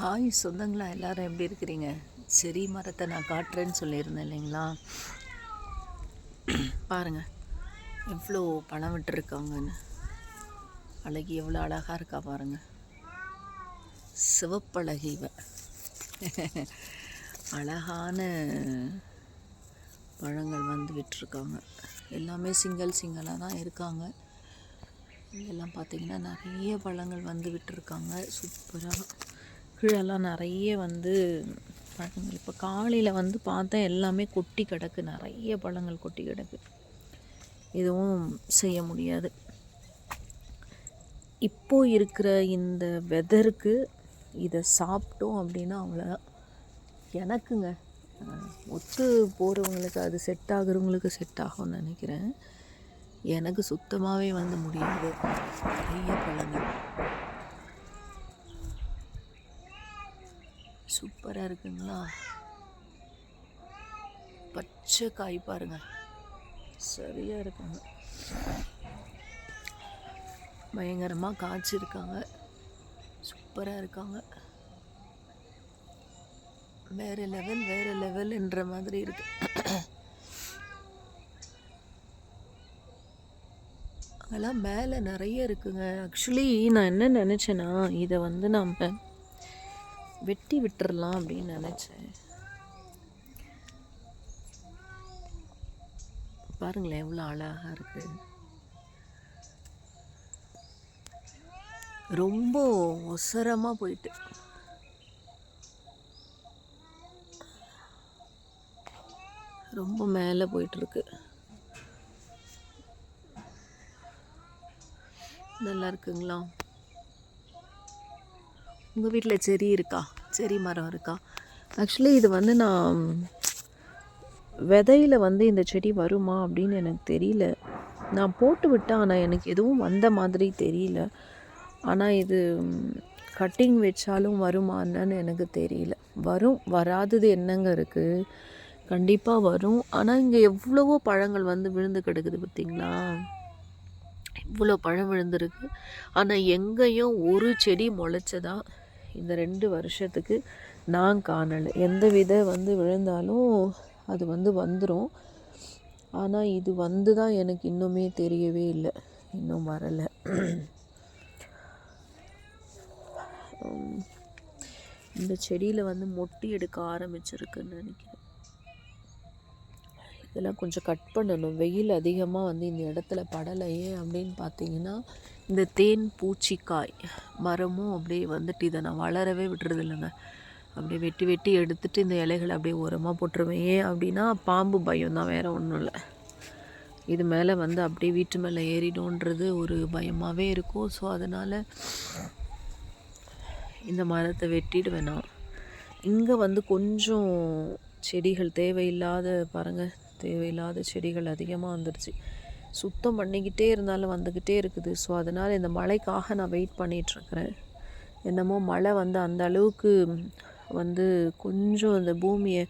Hi சொந்தங்களா எல்லாரும் எப்படி இருக்கிறீங்க? செரி மரத்தை நான் காட்டுறேன்னு சொல்லியிருந்தேன் இல்லைங்களா? பாருங்க. எவ்வளோ பணம் விட்டுருக்காங்கன்னு. அழகி எவ்வளோ அழகாக இருக்கா பாருங்க. சிவப்பழகி அழகான பழங்கள் வந்து விட்டுருக்காங்க. எல்லாமே சிங்கிள் சிங்கிளாக தான் இருக்காங்க. இதெல்லாம் பார்த்தீங்கன்னா நிறைய பழங்கள் வந்து விட்டுருக்காங்க. சூப்பராக கீழெல்லாம் நிறைய வந்து பழங்கள். இப்போ காலையில் வந்து பார்த்தா எல்லாமே கொட்டி கிடக்கு. நிறைய பழங்கள் கொட்டி கிடக்கு. எதுவும் செய்ய முடியாது. இப்போ இருக்கிற இந்த வெதருக்கு இதை சாப்பிட்டோம் அப்படின்னா அவ்வளோதான் எனக்குங்க ஒத்து போகிறவங்களுக்கு அது செட் ஆகுறவங்களுக்கு செட் ஆகும்னு நினைக்கிறேன். எனக்கு சுத்தமாகவே வந்து முடியாது. நிறைய பழங்கள். சூப்பராக இருக்குங்களா? பச்சை காய் பாருங்க. சரியாக இருக்குங்க. பயங்கரமாக காய்ச்சிருக்காங்க. சூப்பராக இருக்காங்க. வேறு லெவல் வேறு லெவல்ன்ற மாதிரி இருக்கு. அங்கெல்லாம் மேலே நிறைய இருக்குங்க. ஆக்சுவலி நான் என்ன நினச்சேன்னா இதை வந்து நம்ம வெட்டி விட்டுறலாம் அப்படின்னு நினச்சேன். பாருங்களேன் எவ்வளோ அழகாக இருக்குது ரொம்ப ஒசரமாக போயிட்டு. ரொம்ப மேலே போயிட்டுருக்கு நல்லா இருக்குங்களா? உங்கள் வீட்டில் செடி இருக்கா? செடி மரம் இருக்கா? ஆக்சுவலி இது வந்து நான் விதையில் வந்து இந்த செடி வருமா அப்படின்னு எனக்கு தெரியல. நான் போட்டு விட்டேன் ஆனால் எனக்கு எதுவும் வந்த மாதிரி தெரியல. ஆனால் இது கட்டிங் வச்சாலும் வருமான்னு எனக்கு தெரியல. வரும் வராதது என்னங்க இருக்குது கண்டிப்பாக வரும். ஆனால் இங்கே எவ்வளவோ பழங்கள் வந்து விழுந்து கிடக்குது பார்த்தீங்களா இவ்வளோ பழம் விழுந்திருக்கு. ஆனால் எங்கேயும் ஒரு செடி முளைச்சதா இந்த ரெண்டு வருஷத்துக்கு நான் காணலை. எந்த வித வந்து விழுந்தாலும் அது வந்து வந்துடும் ஆனால் இது வந்து தான் எனக்கு இன்னுமே தெரியவே இல்லை. இன்னும் வரலை. இந்த செடியில் வந்து மொட்டி எடுக்க ஆரம்பிச்சிருக்குன்னு நினைக்கிறேன். இதெல்லாம் கொஞ்சம் கட் பண்ணணும். வெயில் அதிகமாக வந்து இந்த இடத்துல படலையே அப்படின்னு பார்த்தீங்கன்னா இந்த தேன் பூச்சிக்காய் மரமும் அப்படியே வந்துட்டு இதை நான் வளரவே விட்டுறது இல்லைங்க. அப்படியே வெட்டி வெட்டி எடுத்துட்டு இந்த இலைகளை அப்படியே ஓரமாக போட்டுருவேன். ஏன் அப்படின்னா பாம்பு பயம் தான் வேறு ஒன்றும் இல்லை. இது மேலே வந்து அப்படியே வீட்டு மேலே ஏறிடும்ன்றது ஒரு பயமாகவே இருக்கும். ஸோ அதனால் இந்த மரத்தை வெட்டிடுவேன் நான். இங்கே வந்து கொஞ்சம் செடிகள் தேவையில்லாத பாருங்கள் தேவையில்லாத செடிகள் அதிகமாக வந்துடுச்சு சுத்தம் பண்ணிக்கிட்டே இருந்தாலும் வந்துக்கிட்டே இருக்குது. ஸோ அதனால் இந்த மழைக்காக நான் வெயிட் பண்ணிகிட்ருக்கிறேன் என்னமோ மழை வந்து அந்த அளவுக்கு வந்து கொஞ்சம் இந்த பூமியை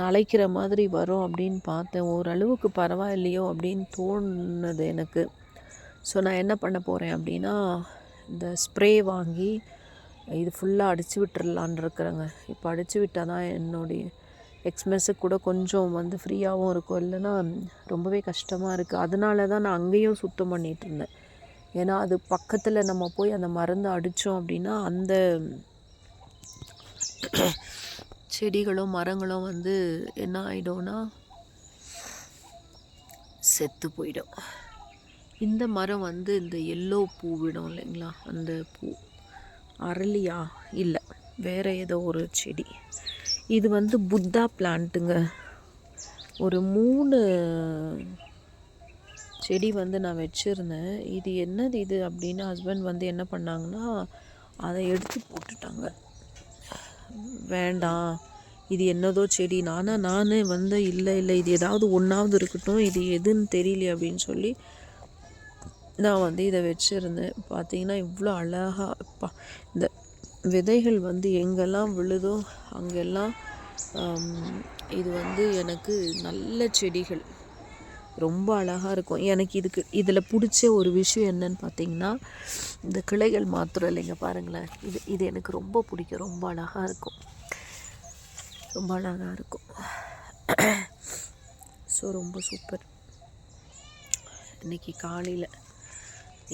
நலைக்கிற மாதிரி வரும் அப்படின்னு பார்த்தேன். ஓரளவுக்கு பரவாயில்லையோ அப்படின்னு தோணுது எனக்கு. ஸோ நான் என்ன பண்ண போகிறேன் அப்படின்னா இந்த ஸ்ப்ரே வாங்கி இது ஃபுல்லாக அடித்து விட்டுறலான் இருக்கிறேங்க. இப்போ அடித்து விட்டால் தான் என்னுடைய எக்ஸ்மெஸ்ஸுக்கு கூட கொஞ்சம் வந்து ஃப்ரீயாகவும் இருக்கும். இல்லைன்னா ரொம்பவே கஷ்டமாக இருக்குது அதனால தான் நான் அங்கேயும் சுத்தம் பண்ணிகிட்டு இருந்தேன். ஏன்னா அது பக்கத்தில் நம்ம போய் அந்த மருந்து அடித்தோம் அப்படின்னா அந்த செடிகளும் மரங்களும் வந்து என்ன ஆகிடும்னா செத்து போயிடும். இந்த மரம் வந்து இந்த எல்லோ பூ விடும் இல்லைங்களா? அந்த பூ. அரளியா? இல்லை. வேற ஏதோ ஒரு செடி. இது வந்து புத்தா பிளான்ட்டுங்க. ஒரு மூணு செடி வந்து நான் வச்சுருந்தேன். இது என்னது இது அப்படின்னு ஹஸ்பண்ட் வந்து என்ன பண்ணாங்கன்னா அதை எடுத்து போட்டுட்டாங்க. வேண்டாம் இது என்னதோ செடி. நானாக நானே வந்து இல்லை இல்லை இது ஏதாவது ஒன்றாவது இருக்கட்டும் இது எதுன்னு தெரியல அப்படின்னு சொல்லி நான் வந்து இதை வச்சுருந்தேன். பார்த்தீங்கன்னா இவ்வளோ அழகாக இந்த விதைகள் வந்து எங்கெல்லாம் விழுதோ அங்கெல்லாம் இது வந்து எனக்கு நல்ல செடிகள். ரொம்ப அழகாக இருக்கும். எனக்கு இதுக்கு இதில் பிடிச்ச ஒரு விஷயம் என்னன்னு பார்த்தீங்கன்னா இந்த கிளைகள் மாத்திரம் இல்லைங்க பாருங்களேன். இது இது எனக்கு ரொம்ப பிடிக்கும். ரொம்ப அழகாக இருக்கும். ரொம்ப அழகாக இருக்கும். ஸோ ரொம்ப சூப்பர் இன்றைக்கி காலையில்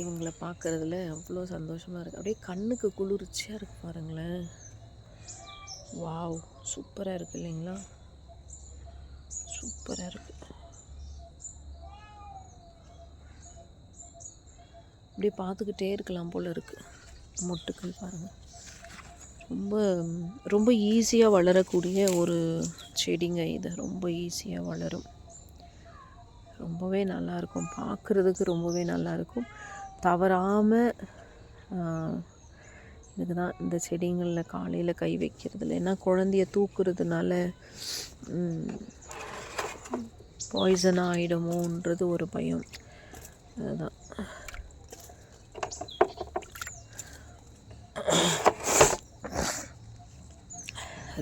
இவங்கள பார்க்குறதுல அவ்வளோ சந்தோஷமாக இருக்குது அப்படியே கண்ணுக்கு குளிர்ச்சியாக இருக்குது பாருங்களேன். வாவ் சூப்பராக இருக்குது இல்லைங்களா? சூப்பராக இருக்குது அப்படியே பார்த்துக்கிட்டே இருக்கலாம் போல் இருக்குது மொட்டுக்கள் பாருங்கள் ரொம்ப ரொம்ப ஈஸியாக வளரக்கூடிய ஒரு செடிங்க இது. ரொம்ப ஈஸியாக வளரும். ரொம்பவே நல்லாயிருக்கும் பார்க்குறதுக்கு ரொம்பவே நல்லாயிருக்கும் தவறாமல் இதுக்கு தான் இந்த செடிங்களில் காலையில் கை வைக்கிறதுல. ஏன்னா குழந்தைய தூக்குறதுனால பாய்சன் ஆகிடுமோன்றது ஒரு பயம். அதுதான்.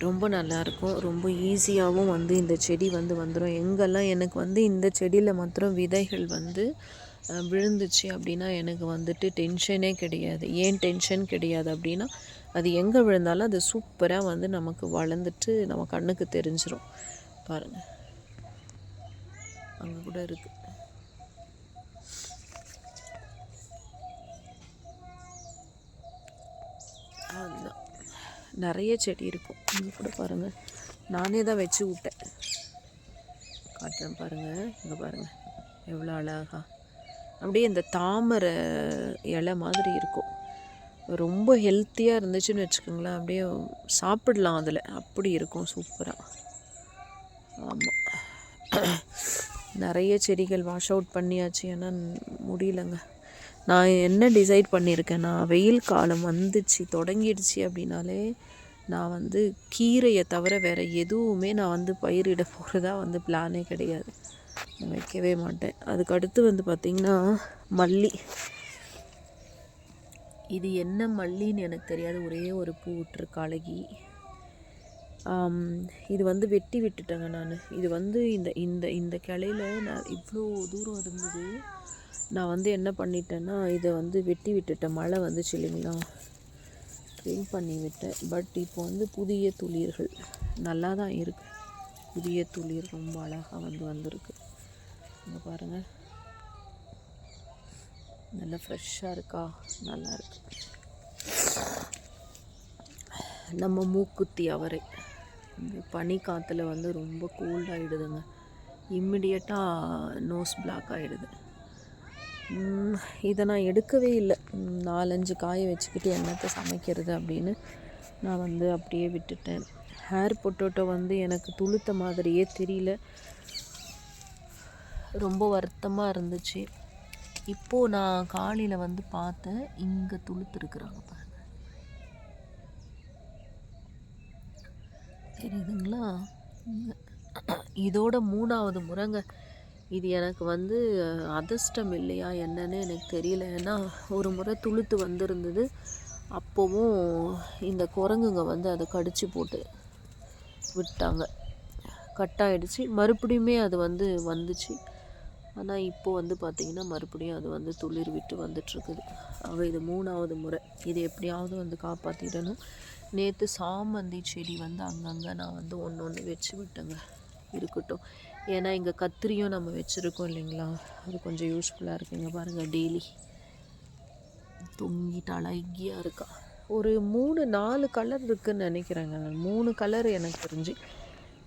ரொம்ப நல்லாயிருக்கும். ரொம்ப ஈஸியாகவும் வந்து இந்த செடி வந்து வந்துடும் எங்கெல்லாம் எனக்கு வந்து இந்த செடியில் மாத்திரம் விதைகள் வந்து விழுந்துச்சு அப்படின்னா எனக்கு வந்துட்டு டென்ஷனே கிடையாது. ஏன் டென்ஷன் கிடையாது அப்படின்னா அது எங்கே விழுந்தாலும் அது சூப்பராக வந்து நமக்கு வளர்ந்துட்டு நம்ம கண்ணுக்கு தெரிஞ்சிடும் பாருங்கள் அங்கே கூட இருக்குது அதுதான். நிறைய செடி இருக்கும். இங்கே கூட பாருங்கள் நானே தான் வச்சு விட்டேன். காட்டுறேன் பாருங்கள் இங்கே பாருங்கள் எவ்வளோ அழகா. அப்படியே இந்த தாமரை இலை மாதிரி இருக்கும். ரொம்ப ஹெல்த்தியாக இருந்துச்சுன்னு வச்சுக்கோங்களேன். அப்படியே சாப்பிடலாம் அதில். அப்படி இருக்கும் சூப்பராக ஆமாம் நிறைய செடிகள் வாஷ் அவுட் பண்ணியாச்சு. ஏன்னா முடியலங்க. நான் என்ன டிசைட் பண்ணியிருக்கேன்னா வெயில் காலம் வந்துச்சு தொடங்கிடுச்சு அப்படின்னாலே நான் வந்து கீரையை தவிர வேறு எதுவுமே நான் வந்து பயிரிட போகிறதா வந்து பிளானே கிடையாது. வைக்கவே மாட்டேன். அதுக்கு அடுத்து வந்து பார்த்திங்கன்னா மல்லி. இது என்ன மல்லின்னு எனக்கு தெரியாது. ஒரே ஒரு பூ விட்டுருக்கு அழகி இது வந்து வெட்டி விட்டுட்டேங்க நான். இது வந்து இந்த இந்த இந்த கிளையில நான் இவ்வளோ தூரம் இருந்தது. நான் வந்து என்ன பண்ணிட்டேன்னா இதை வந்து வெட்டி விட்டுட்டேன். மழை வந்துச்சு இல்லைங்களா? ட்ரிம் பண்ணி விட்டேன். பட் இப்போ வந்து புதிய துளிர்கள் நல்லா தான் இருக்குது புதிய துளிர் ரொம்ப அழகாக வந்து வந்திருக்கு. இங்கே பாருங்கள் நல்லா ஃப்ரெஷ்ஷாக இருக்கா? நல்லா இருக்கு. நம்ம மூக்குத்தி அவரை. இந்த பனி காற்றுல வந்து ரொம்ப கூல்டாகிடுதுங்க இம்மிடியட்டாக நோஸ் பிளாக் ஆகிடுது இதை நான் எடுக்கவே இல்லை. நாலஞ்சு காய வச்சுக்கிட்டு என்னத்தை சமைக்கிறது அப்படின்னு நான் வந்து அப்படியே விட்டுட்டேன். ஹேர் பொட்டோட்டோ வந்து எனக்கு துளுத்த மாதிரியே தெரியல. ரொம்ப வருத்தமாக இருந்துச்சு. இப்போது நான் காலையில் வந்து பார்த்தேன் இங்கே துளுத்துருக்குறாங்க பாருங்க. தெரியுதுங்களா? இதோட மூணாவது முறைங்க இது எனக்கு வந்து அதிர்ஷ்டம் இல்லையா என்னன்னு எனக்கு தெரியல. ஏன்னா ஒரு முறை துளுத்து வந்திருந்தது. அப்போவும் இந்த குரங்குங்க வந்து அதை கடிச்சு போட்டு விட்டாங்க. கட் ஆயிடுச்சு மறுபடியுமே அது வந்து வந்துச்சு. ஆனால் இப்போ வந்து பார்த்திங்கன்னா மறுபடியும் அது வந்து துளிர் விட்டு வந்துட்டுருக்குது. அவள் இது மூணாவது முறை. இது எப்படியாவது வந்து காப்பாற்றிடணும் நேற்று சாமந்தி செடி வந்து அங்கங்கே நான் வந்து ஒன்று ஒன்று வச்சு விட்டேங்க. இருக்கட்டும். ஏன்னா இங்கே கத்திரியும் நம்ம வச்சுருக்கோம் இல்லைங்களா? அது கொஞ்சம் யூஸ்ஃபுல்லாக இருக்குங்க பாருங்கள் டெய்லி. தொங்கிட்டு அழகியாக இருக்கா. ஒரு மூணு நாலு கலர் இருக்குதுன்னு நினைக்கிறேங்க. மூணு கலர் எனக்கு தெரிஞ்சு.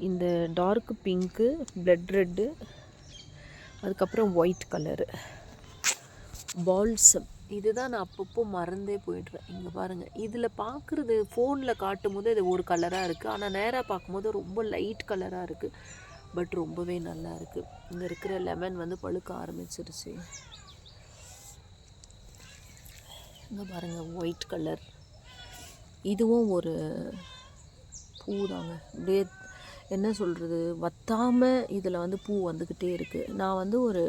இந்த டார்க் பிங்க்கு பிளட் ரெட்டு அதுக்கப்புறம் ஒயிட் கலரு பால்சம் இதுதான் நான் அப்பப்போ மறந்தே போயிடுறேன் இங்கே பாருங்கள் இதில் பார்க்குறது ஃபோனில் காட்டும் போது இது ஒரு கலராக இருக்குது ஆனால் நேராக பார்க்கும்போது ரொம்ப லைட் கலராக இருக்குது பட் ரொம்பவே நல்லா இருக்குது இங்கே இருக்கிற லெமன் வந்து பழுக்க ஆரம்பிச்சிருச்சு. இங்கே பாருங்கள் ஒயிட் கலர் இதுவும் ஒரு பூ தாங்க அப்படியே என்ன சொல்கிறது வத்தாமல் இதில் வந்து பூ வந்துக்கிட்டே இருக்குது நான் வந்து ஒரு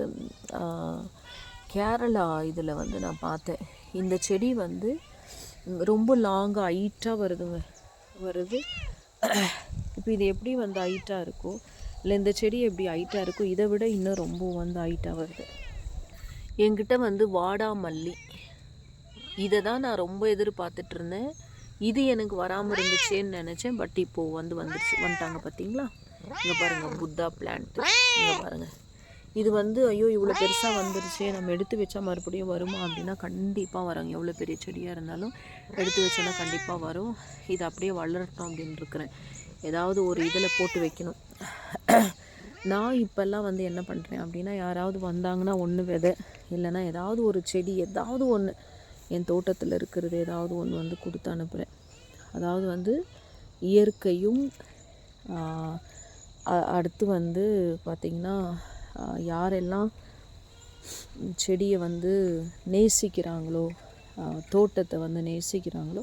கேரளா இதில் வந்து நான் பார்த்தேன். இந்த செடி வந்து ரொம்ப லாங்காக ஹைட்டாக வருதுங்க. வருது. இப்போ இது எப்படி வந்து ஹைட்டாக இருக்கோ இல்லை இந்த செடி எப்படி ஹைட்டாக இருக்கோ இதை விட இன்னும் ரொம்ப வந்து ஹைட்டாக வருது. என்கிட்ட வந்து வாடாமல்லி. இதை தான் நான் ரொம்ப எதிர்பார்த்துட்ருந்தேன் இது எனக்கு வராமல் இருந்துச்சேன்னு நினச்சேன். பட் இப்போது வந்து வந்துருச்சு வந்துட்டாங்க பார்த்தீங்களா இங்கே பாருங்கள் புத்தா பிளான்ட்டு இங்கே பாருங்கள் இது வந்து ஐயோ இவ்வளோ பெருசாக வந்துருச்சே. நம்ம எடுத்து வச்சா மறுபடியும் வருமா அப்படின்னா கண்டிப்பாக வராங்க எவ்வளோ பெரிய செடியாக இருந்தாலும் எடுத்து வச்சோன்னா கண்டிப்பாக வரும். இது அப்படியே வளரட்டும் அப்படின்னு இருக்கிறேன். ஏதாவது ஒரு இதில் போட்டு வைக்கணும். நான் இப்போல்லாம் வந்து என்ன பண்ணுறேன் அப்படின்னா யாராவது வந்தாங்கன்னா ஒன்று விதை இல்லைன்னா ஏதாவது ஒரு செடி ஏதாவது ஒன்று என் தோட்டத்தில் இருக்கிறது ஏதாவது ஒன்று வந்து கொடுத்து அனுப்புகிறேன் அதாவது வந்து இயற்கையும் அடுத்து வந்து பார்த்திங்கன்னா யாரெல்லாம் செடியை வந்து நேசிக்கிறாங்களோ தோட்டத்தை வந்து நேசிக்கிறாங்களோ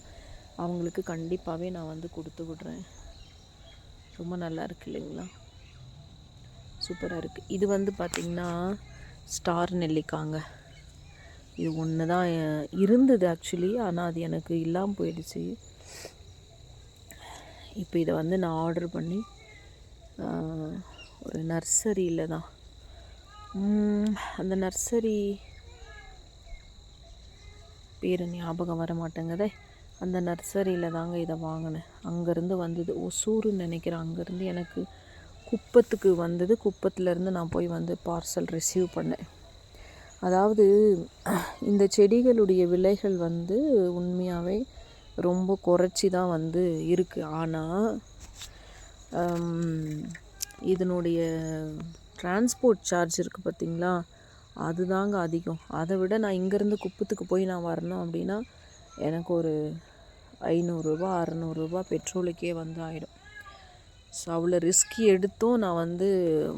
அவங்களுக்கு கண்டிப்பாகவே நான் வந்து கொடுத்து விடுறேன். ரொம்ப நல்லா இருக்கு இல்லைங்களா? சூப்பராக இருக்குது இது வந்து பார்த்திங்கன்னா ஸ்டார் நெல்லிக்காங்க. இது ஒன்று தான் இருந்தது ஆக்சுவலி ஆனால் அது எனக்கு இல்லாமல் போயிடுச்சு. இப்போ இதை வந்து நான் ஆர்டர் பண்ணி ஒரு நர்சரியில் தான். அந்த நர்சரி பேர் ஞாபகம் வர மாட்டேங்குதே. அந்த நர்சரியில் தாங்க இதை வாங்கினேன். அங்கேருந்து வந்தது ஒசூருன்னு நினைக்கிறேன். அங்கேருந்து எனக்கு குப்பத்துக்கு வந்தது. குப்பத்துலேருந்து நான் போய் வந்து பார்சல் ரிசீவ் பண்ணேன். அதாவது இந்த செடிகளுடைய விலைகள் வந்து உண்மையாகவே ரொம்ப குறைச்சி தான் வந்து இருக்குது ஆனால் இதனுடைய டிரான்ஸ்போர்ட் சார்ஜ் இருக்குது பார்த்தீங்களா அதுதாங்க அதிகம். அதை விட நான் இங்கேருந்து குப்பத்துக்கு போய் நான் வரணும் அப்படின்னா எனக்கு ஒரு ஐநூறுரூபா அறநூறுரூபா பெட்ரோலுக்கே வந்து ஆகிடும் ஸோ அவ்வளோ ரிஸ்க் எடுத்தும் நான் வந்து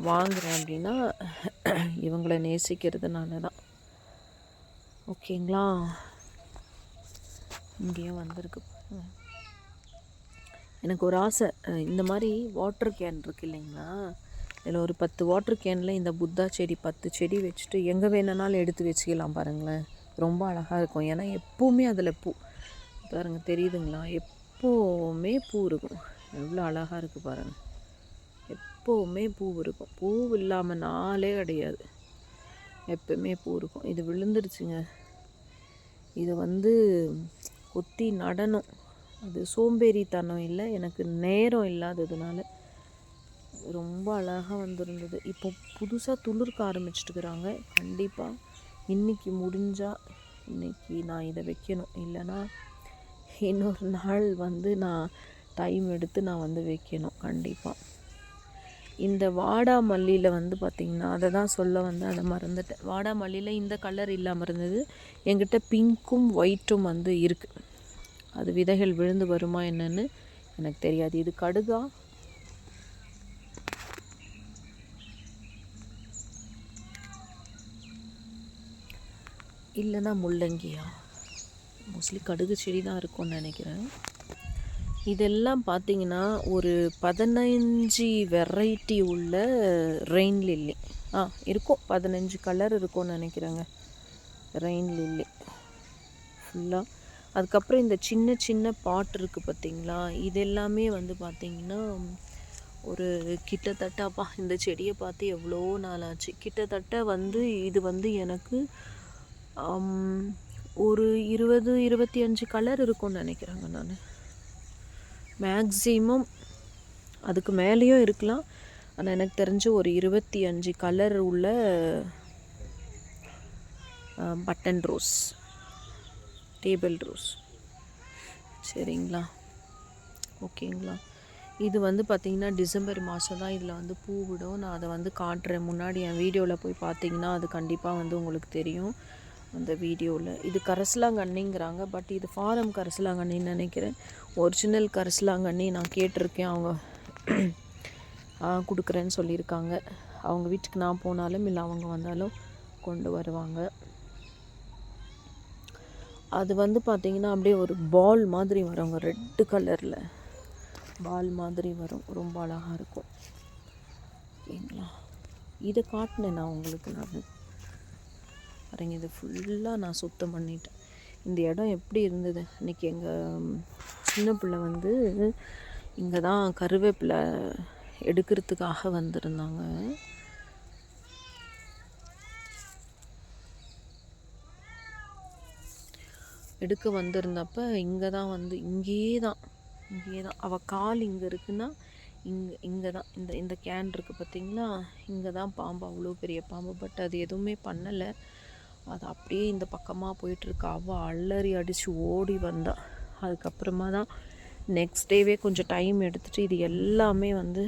வாங்குகிறேன் அப்படின்னா இவங்களை நேசிக்கிறதுனால தான் ஓகேங்களா? இங்கேயும் வந்திருக்கு. எனக்கு ஒரு ஆசை. இந்த மாதிரி வாட்டர் கேன் இருக்கு இல்லைங்களா? இதில் ஒரு பத்து வாட்டர் கேனில் இந்த புத்தா செடி பத்து செடி வச்சுட்டு எங்கே வேணுனாலும் எடுத்து வச்சுக்கலாம் பாருங்களேன். ரொம்ப அழகாக இருக்கும். ஏன்னா எப்போவுமே அதில் பூ பாருங்கள் தெரியுதுங்களா? எப்போவுமே பூ இருக்கும். எவ்வளோ அழகாக இருக்குது பாருங்கள் எப்போவுமே பூ இருக்கும். பூ இல்லாமல் நாளே கிடையாது. எப்பவுமே பூ இருக்கும். இது விழுந்துருச்சுங்க. இதை வந்து கொத்தி நடணும். அது சோம்பேறித்தனம் இல்லை. எனக்கு நேரம் இல்லாததுனால ரொம்ப அழகாக வந்திருந்தது. இப்போ புதுசாக துளிர்க்க ஆரம்பிச்சிட்டுக்கிறாங்க கண்டிப்பாக இன்னைக்கு முடிஞ்சால் இன்னைக்கு நான் இதை வைக்கணும். இல்லைன்னா இன்னொரு நாள் வந்து நான் டைம் எடுத்து நான் வந்து வைக்கணும். கண்டிப்பாக இந்த வாடாமல்லியில் வந்து பார்த்திங்கன்னா அதை தான் சொல்ல வந்து அதை மறந்துட்டேன். வாடாமல்லியில் இந்த கலர் இல்லாமல் இருந்தது. என்கிட்ட பிங்க்கும் ஒயிட்டும் வந்து இருக்குது அது விதைகள் விழுந்து வருமா என்னன்னு எனக்கு தெரியாது. இது கடுகா. இல்லைன்னா முள்ளங்கியா? மோஸ்ட்லி கடுகு செடி தான் இருக்கும்னு நினைக்கிறேன். இதெல்லாம் பார்த்தீங்கன்னா ஒரு பதினஞ்சு வெரைட்டி உள்ள ரெயின் லில்லி ஆ இருக்கும். பதினஞ்சு கலர் இருக்கும்னு நினைக்கிறேங்க. ரெயின் லில்லி ஃபுல்லாக அதுக்கப்புறம் இந்த சின்ன சின்ன பாட் இருக்குது பார்த்தீங்களா இது எல்லாமே வந்து பார்த்திங்கன்னா ஒரு கிட்டத்தட்டப்பா இந்த செடியை பார்த்து எவ்வளோ நாள் ஆச்சு. கிட்டத்தட்ட வந்து இது வந்து எனக்கு ஒரு இருபது இருபத்தி அஞ்சு கலர் இருக்கும்னு நினைக்கிறேங்க நான். மேக்ஸிமம் அதுக்கு மேலேயும் இருக்கலாம். ஆனால் எனக்கு தெரிஞ்சு ஒரு இருபத்தி அஞ்சு கலர் உள்ள பட்டன் ரோஸ் டேபிள் ரோஸ் சரிங்களா? ஓகேங்களா? இது வந்து பார்த்திங்கன்னா டிசம்பர் மாதம் தான் இதில் வந்து பூ விடும். நான் அதை வந்து காட்டுறேன். முன்னாடி என் வீடியோவில் போய் பார்த்தீங்கன்னா அது கண்டிப்பாக வந்து உங்களுக்கு தெரியும். அந்த வீடியோவில் இது கரசலாங்கண்ணிங்கிறாங்க. பட் இது ஃபாரம் கரசலாங்கண்ணின்னு நினைக்கிறேன். ஒரிஜினல் கரிசலாங்கண்ணி நான் கேட்டிருக்கேன். அவங்க கொடுக்குறேன்னு சொல்லியிருக்காங்க. அவங்க வீட்டுக்கு நான் போனாலும் இல்லை அவங்க வந்தாலும் கொண்டு வருவாங்க. அது வந்து பார்த்திங்கன்னா அப்படியே ஒரு பால் மாதிரி வருங்க ரெட்டு கலரில் பால் மாதிரி வரும். ரொம்ப அழகாக இருக்கும். ஓகேங்களா இதை காட்டினேன் நான் உங்களுக்கு நான். பாருங்க இது ஃபுல்லாக நான் சுத்தம் பண்ணிட்டேன். இந்த இடம் எப்படி இருந்தது? இன்றைக்கி எங்கள் சின்ன பிள்ளை வந்து இங்கே தான் கருவேப்பிலை எடுக்கிறதுக்காக வந்திருந்தாங்க. எடுக்க வந்திருந்தப்ப இங்கே தான் வந்து இங்கேயே தான் இங்கேயே தான் அவள் கால் இங்கே இருக்குன்னா இங்கே இங்கே தான் இந்த இந்த கேன் இருக்குது பார்த்தீங்களா இங்கே தான் பாம்பு அவ்வளோ பெரிய பாம்பு. பட் அது எதுவுமே பண்ணலை. அது அப்படியே இந்த பக்கமாக போயிட்டுருக்கு அவள் அலறி அடித்து ஓடி வந்தாள் அதுக்கப்புறமா தான் நெக்ஸ்ட் டேவே கொஞ்சம் டைம் எடுத்துகிட்டு இது எல்லாமே வந்து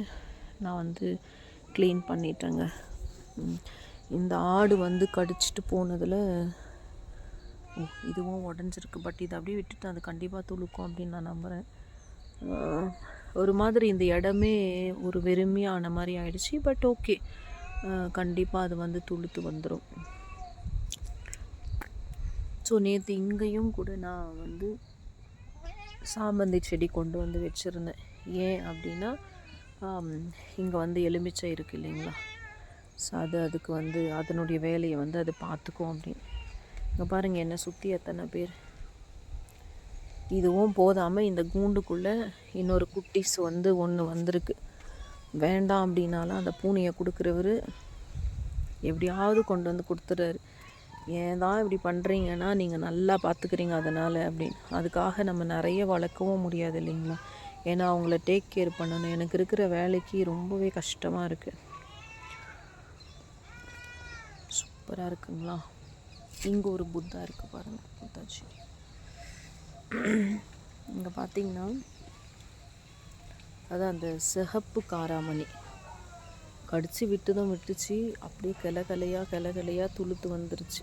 நான் வந்து க்ளீன் பண்ணிட்டேங்க. இந்த ஆடு வந்து கடிச்சிட்டு போனதில் இதுவும் உடஞ்சிருக்கு. பட் இதை அப்படியே விட்டுட்டு அது கண்டிப்பாக துளுக்கும் அப்படின்னு நான் நம்புகிறேன் ஒரு மாதிரி இந்த இடமே ஒரு வெறுமையான மாதிரி ஆயிடுச்சு. பட் ஓகே கண்டிப்பாக அது வந்து துளுத்து வந்துடும் ஸோ நேற்று இங்கேயும் கூட நான் வந்து சாமந்தி செடி கொண்டு வந்து வச்சுருந்தேன். ஏன் அப்படின்னா இங்கே வந்து எலுமிச்சை இருக்குது இல்லைங்களா? ஸோ அது அதுக்கு வந்து அதனுடைய வேலையை வந்து அது பார்த்துக்கும் அப்படின்னு இங்கே பாருங்கள் என்னை சுற்றி எத்தனை பேர். இதுவும் போதாமல் இந்த கூண்டுக்குள்ளே இன்னொரு குட்டிஸ் வந்து ஒன்று வந்திருக்கு. வேண்டாம் அப்படின்னாலும் அந்த பூனையை கொடுக்குறவர் எப்படியாவது கொண்டு வந்து கொடுத்துறாரு ஏன் தான் இப்படி பண்ணுறீங்கன்னா நீங்கள் நல்லா பார்த்துக்கிறீங்க அதனால் அப்படின்னு. அதுக்காக நம்ம நிறைய வளர்க்கவும் முடியாது இல்லைங்களா? ஏன்னா அவங்கள டேக் கேர் பண்ணணும். எனக்கு இருக்கிற வேலைக்கு ரொம்பவே கஷ்டமாக இருக்குது சூப்பராக இருக்குங்களா? இங்கே ஒரு புத்தா இருக்குது பாருங்கள் புத்தாச்சி. இங்கே பார்த்தீங்கன்னா அதான் அந்த சிகப்பு காராமணி. கடிச்சு விட்டுதும் விட்டுச்சு. அப்படியே கிளை கிளையாக கிளை கிளையாக துளுத்து வந்துருச்சு.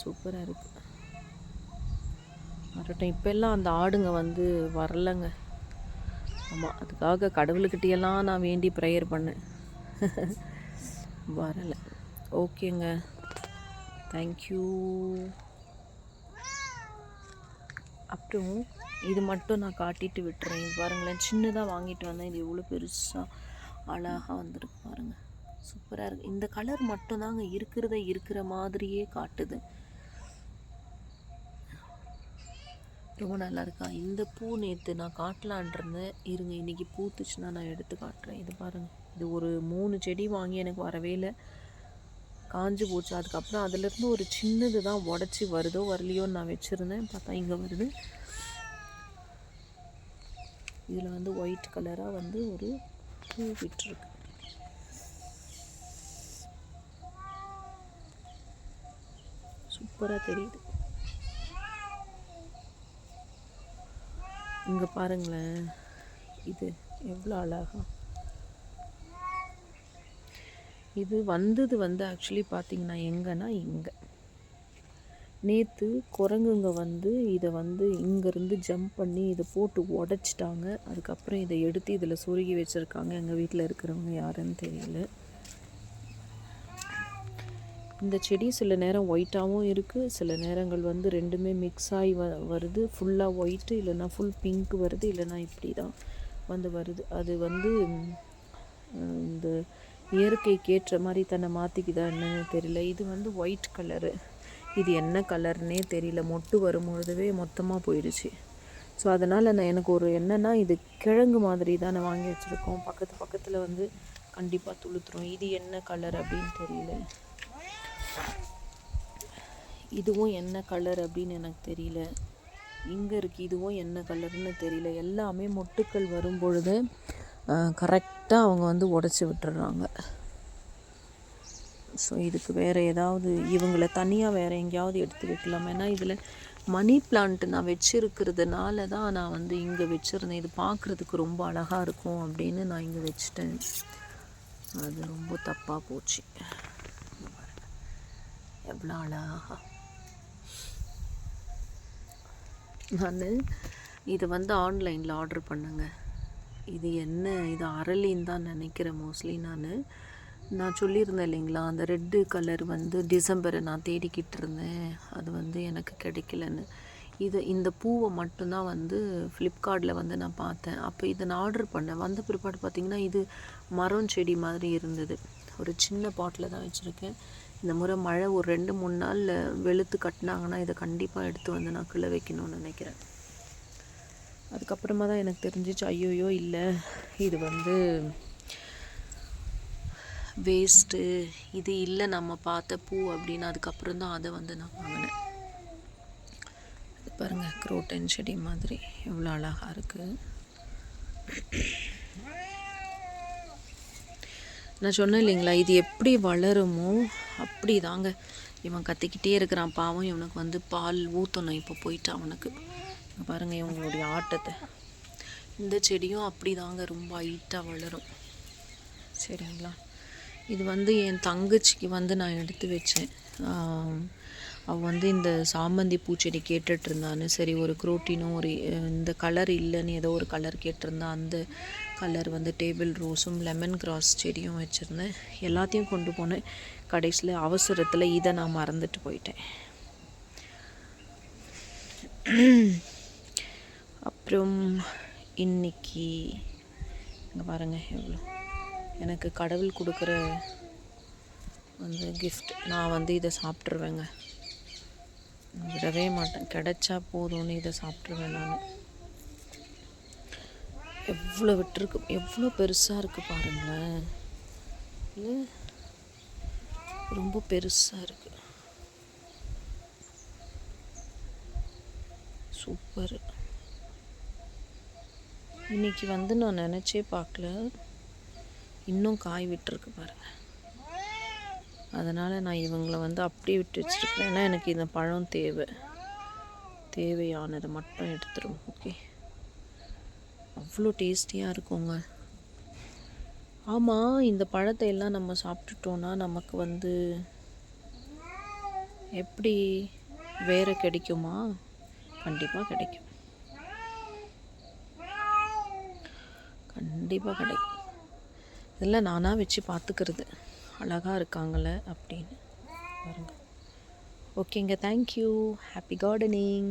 சூப்பராக இருக்குது வரட்டும் இப்போல்லாம் அந்த ஆடுங்க வந்து வரலங்க. ஆமாம் அதுக்காக கடவுள்கிட்டையெல்லாம் நான் வேண்டி ப்ரேயர் பண்ணேன். வரலை. ஓகேங்க. தேங்க்யூ அப்புறம் இது மட்டும் நான் காட்டிட்டு விட்டுறேன். பாருங்களேன் சின்னதாக வாங்கிட்டு வந்தேன். இது எவ்வளோ பெருசாக அழகாக வந்திருக்கு பாருங்கள் சூப்பராக இருக்குது இந்த கலர் மட்டும்தாங்க இருக்கிறத இருக்கிற மாதிரியே காட்டுது. ரொம்ப நல்லா இருக்கா? இந்த பூ நேற்று நான் காட்டலான்ருந்தேன் இருங்க இன்றைக்கி பூத்துச்சுன்னா நான் எடுத்து காட்டுறேன். இது பாருங்கள் இது ஒரு மூணு செடி வாங்கி எனக்கு வரவே இல்லை. காஞ்சு போச்சு. அதுக்கப்புறம் அதுலேருந்து ஒரு சின்னது தான் உடச்சி வருதோ வரலையோன்னு நான் வச்சுருந்தேன். பார்த்தா இங்கே வருது. இதில் வந்து ஒயிட் கலராக வந்து ஒரு பூ விட்டுருக்கு. சூப்பராக தெரியுது. இங்கே பாருங்களேன். இது எவ்வளோ அழகா. இது வந்தது வந்து ஆக்சுவலி பார்த்தீங்கன்னா எங்கன்னா இங்கே. நேற்று குரங்குங்க வந்து இதை வந்து இங்கேருந்து ஜம்ப் பண்ணி இதை போட்டு உடச்சிட்டாங்க. அதுக்கப்புறம் இதை எடுத்து இதில் சொருகி வச்சுருக்காங்க எங்கள் வீட்டில் இருக்கிறவங்க யாருன்னு தெரியல. இந்த செடி சில நேரம் ஒயிட்டாகவும் இருக்குது சில நேரங்கள் வந்து ரெண்டுமே மிக்ஸ் ஆகி வ வருது. ஃபுல்லாக ஒயிட்டு இல்லைன்னா ஃபுல் பிங்க் வருது இல்லைன்னா இப்படி தான் வந்து வருது. அது வந்து இந்த இயற்கைக்கு ஏற்ற மாதிரி தன்னை மாற்றிக்குதா என்னன்னு தெரியல. இது வந்து ஒயிட் கலரு இது என்ன கலர்னே தெரியல. மொட்டு வரும்பொழுதுவே மொத்தமாக போயிடுச்சு. ஸோ அதனால் நான் எனக்கு ஒரு என்னன்னா இது கிழங்கு மாதிரி தானே வாங்கி வச்சுருக்கோம். பக்கத்து பக்கத்தில் வந்து கண்டிப்பாக துளுத்துரும். இது என்ன கலர் அப்படின்னு தெரியல. இதுவும் என்ன கலர் அப்படின்னு எனக்கு தெரியல. இங்கே இருக்குது இதுவும் என்ன கலர்னு தெரியல. எல்லாமே மொட்டுக்கள் வரும் பொழுது கரெக்டாக அவங்க வந்து உடச்சி விட்டுறாங்க. ஸோ இதுக்கு வேறு ஏதாவது இவங்களை தனியாக வேறு எங்கேயாவது எடுத்து வைக்கலாம். ஏன்னா இதில் மணி பிளான்ட் நான் வச்சுருக்கிறதுனால தான் நான் வந்து இங்கே வச்சுருந்தேன். இது பார்க்குறதுக்கு ரொம்ப அழகாக இருக்கும் அப்படின்னு நான் இங்கே வச்சுட்டேன். அது ரொம்ப தப்பாக போச்சு. எவ்வளோ அழகா. நான் இதை வந்து ஆன்லைனில் ஆர்டர் பண்ணேங்க. இது என்ன? இது அரளின்னு தான் நினைக்கிறேன் மோஸ்ட்லி நான். நான் சொல்லியிருந்தேன் இல்லைங்களா அந்த ரெட்டு கலர் வந்து டிசம்பரை நான் தேடிக்கிட்டு இருந்தேன். அது வந்து எனக்கு கிடைக்கலன்னு. இது இந்த பூவை மட்டும்தான் வந்து ஃப்ளிப்கார்ட்டில் வந்து நான் பார்த்தேன். அப்போ இதை நான் ஆர்டர் பண்ணேன். வந்த பிற்பாடு பார்த்திங்கன்னா இது மரம் செடி மாதிரி இருந்தது. ஒரு சின்ன பாட்டில் தான் வச்சுருக்கேன். இந்த முறை மழை ஒரு ரெண்டு மூணு நாளில் வெளுத்து கட்டினாங்கன்னா இதை கண்டிப்பாக எடுத்து வந்து நான் கிளை வைக்கணும்னு நினைக்கிறேன். அதுக்கப்புறமா தான் எனக்கு தெரிஞ்சிச்சு ஐயோயோ இல்லை. இது வந்து வேஸ்ட்டு இது இல்லை நம்ம பார்த்த பூ அப்படின்னு அதுக்கப்புறம் தான் அதை வந்து நான் வாங்கினேன். இது பாருங்கள் குரோட்டன் செடி மாதிரி எவ்வளோ அழகாக இருக்குது நான் சொன்னேன் இல்லைங்களா இது எப்படி வளருமோ அப்படி தாங்க இவன் கத்திக்கிட்டே இருக்கிறான் பாவம் இவனுக்கு வந்து பால் ஊற்றணும் இப்போ போயிட்டு அவனுக்கு. பாருங்கள் பாருங்க இவங்களுடைய ஆட்டத்தை. இந்த செடியும் அப்படி தாங்க ரொம்ப ஹைட்டாக வளரும். சரிங்களா? இது வந்து என் தங்கச்சிக்கு வந்து நான் எடுத்து வச்சேன். அவள் வந்து இந்த சாமந்தி பூச்செடி கேட்டுட்ருந்தான்னு சரி ஒரு குரோட்டினும் ஒரு இந்த கலர் இல்லைன்னு ஏதோ ஒரு கலர் கேட்டிருந்தா அந்த கலர் வந்து டேபிள் ரோஸும் லெமன் கிராஸ் செடியும் வச்சுருந்தேன். எல்லாத்தையும் கொண்டு போனேன் கடைசியில் அவசரத்தில் இதை நான் மறந்துட்டு போயிட்டேன். அப்புறம் இன்னைக்கு இங்கே பாருங்கள் எவ்வளோ? எனக்கு கடவுள் கொடுக்குற வந்து கிஃப்ட் நான் வந்து இதை சாப்பிட்ருவேங்க விடவே மாட்டேன். கிடைச்சா போதும்னு இதை சாப்பிட்ருவேன் நான். எவ்வளோ விட்டுருக்கு எவ்வளோ பெருசாக இருக்குது பாருங்களேன். இல்லை ரொம்ப பெருசாக இருக்குது சூப்பர். இன்னைக்கு வந்து நான் நினச்சே பார்க்கல. இன்னும் காய் விட்டுருக்கு பாருங்க. அதனால் நான் இவங்களை வந்து அப்படியே விட்டு வச்சுருக்கேன் ஏன்னா எனக்கு இந்த பழம் தேவை. தேவையானதை மட்டும் எடுத்துரும். ஓகே அவ்வளோ டேஸ்டியாக இருக்குங்க. ஆமாம் இந்த பழத்தை எல்லாம் நம்ம சாப்பிட்டுட்டோன்னா நமக்கு வந்து எப்படி வேற கிடைக்குமா? கண்டிப்பாக கிடைக்கும். கண்டிப்பாக கிடைக்கும். இதெல்லாம் நானாக வச்சு பார்த்துக்கிறது. அழகாக இருக்காங்களே அப்படின்னு. பாருங்கள் ஓகேங்க தேங்க்யூ ஹாப்பி கார்டனிங்